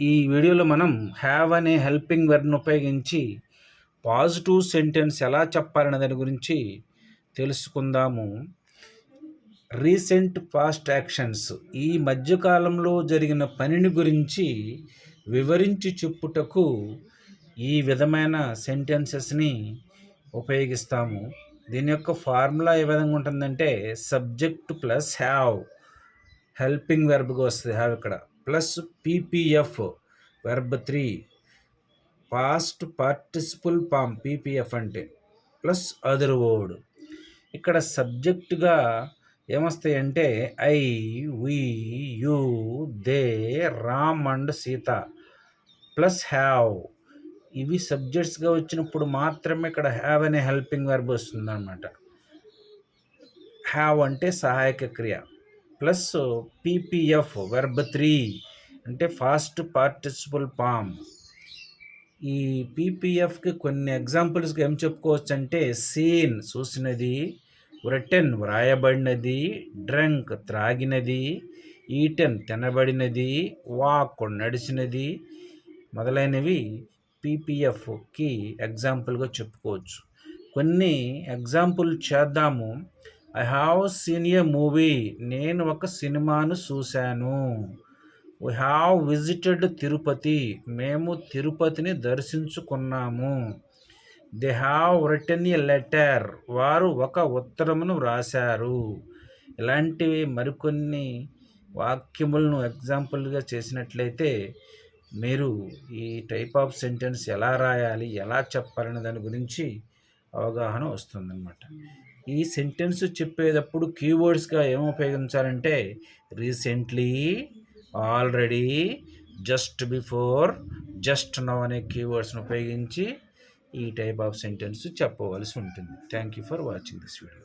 ఈ వీడియోలో మనం హ్యావ్ అనే హెల్పింగ్ వర్డ్ని ఉపయోగించి పాజిటివ్ సెంటెన్స్ ఎలా చెప్పాలనే దాని గురించి తెలుసుకుందాము. రీసెంట్ పాస్ట్ యాక్షన్స్ ఈ మధ్యకాలంలో జరిగిన పనిని గురించి వివరించి చెప్పుటకు ఈ విధమైన సెంటెన్సెస్ని ఉపయోగిస్తాము. దీని యొక్క ఫార్ములా ఏ విధంగా ఉంటుందంటే సబ్జెక్ట్ ప్లస్ హ్యావ్ హెల్పింగ్ వెర్బ్గా వస్తుంది. హ్యావ్ ఇక్కడ. Plus PPF verb three past participle form PPF అంటే. ప్లస్ అదర్ వర్డ్ ఇక్కడ సబ్జెక్టుగా ఏమొస్తాయంటే I we you they Ram and Sita plus have ఇవి సబ్జెక్ట్స్గా వచ్చినప్పుడు మాత్రమే ఇక్కడ హ్యావ్ అనే హెల్పింగ్ వర్బ్ వస్తుందన్నమాట. హ్యావ్ అంటే సహాయక క్రియ. ప్లస్ పీపీఎఫ్ వెర్బ్ త్రీ అంటే ఫాస్ట్ పార్టిసిపల్ పామ్ ఈ పీపీఎఫ్కి కొన్ని ఎగ్జాంపుల్స్గా ఏం చెప్పుకోవచ్చు అంటే సీన్ చూసినది రిటర్న్ వ్రాయబడినది డ్రంక్ త్రాగినది ఈటెన్ తినబడినది వాక్ నడిచినది మొదలైనవి పీపీఎఫ్కి ఎగ్జాంపుల్గా చెప్పుకోవచ్చు. కొన్ని ఎగ్జాంపుల్ చేద్దాము. I have seen a movie. నేను ఒక సినిమాను చూశాను. We have visited Tirupati. మేము తిరుపతిని దర్శించుకున్నాము. They have written a letter. వారు ఒక ఉత్తరమును వ్రాశారు. ఇలాంటివి మరికొన్ని వాక్యములను ఎగ్జాంపుల్గా చేసినట్లయితే మీరు ఈ టైప్ ఆఫ్ సెంటెన్స్ ఎలా రాయాలి ఎలా చెప్పాలనే దాని గురించి అవగాహన వస్తుందన్నమాట. ఈ సెంటెన్స్ చెప్పేటప్పుడు కీవర్డ్స్గా ఏం ఉపయోగించాలంటే recently already just before just now అనే కీవర్డ్స్ని ఉపయోగించి ఈ టైప్ ఆఫ్ సెంటెన్స్ చెప్పవలసి ఉంటుంది. Thank you for watching this video